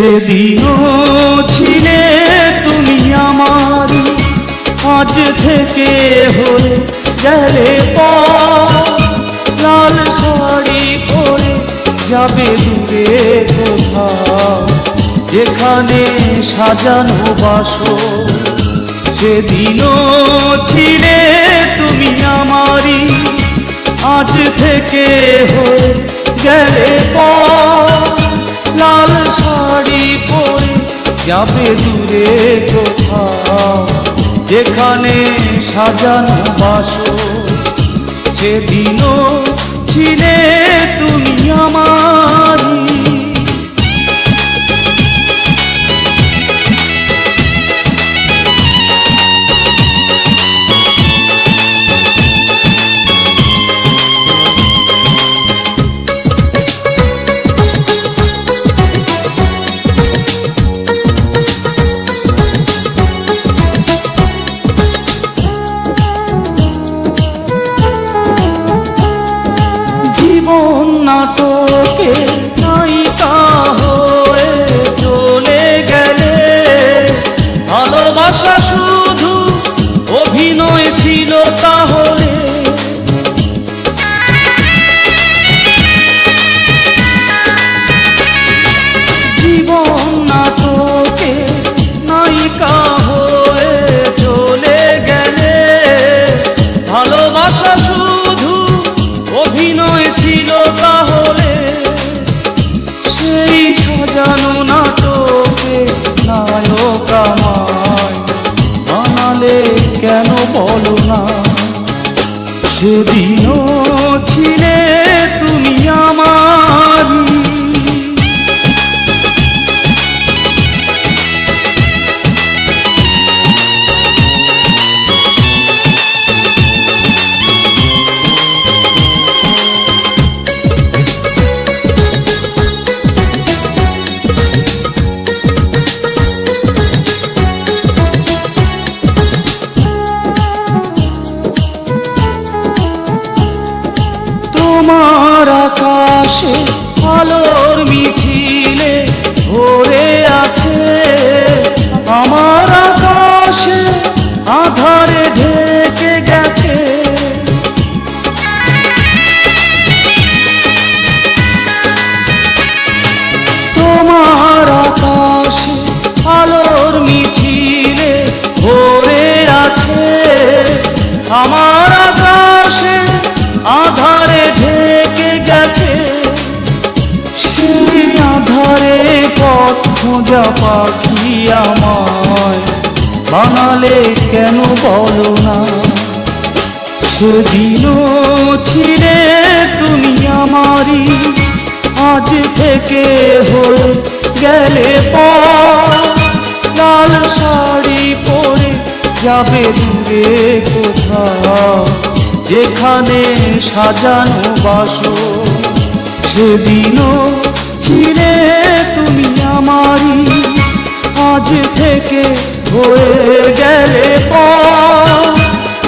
সেদিনও ছিলে তুমি আমার। আজ থেকে হয়ে গেলে লাল শাড়ি পরে যাবে দূরে কোথাও। যেখানে সাজানো বাসো সেদিনও ছিলে যাবে দূরে কোথাও যেখানে সাজানো বাসো সেদিনও ছিলে আসে বলো না। সেদিনও ছিলে তুমি আকাশে আলোর মিছিলে ভরে পাখি আমায় বানালে কেন বলো না? সেদিনও ছিলে তুমি আমারই, আজ থেকে হয়ে গেলে লাল শাড়ি পরে যাবে দূরে কোথাও যেখানে সাজানো বাসো সেদিনও ছিলে আজ থেকে হয়ে গেলে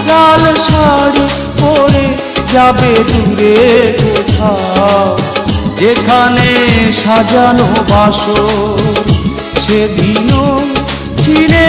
লাল শাড়ি পরে যাবে দূরে কোথাও। যেখানে সাজানো বাস সেদিনও ছিলে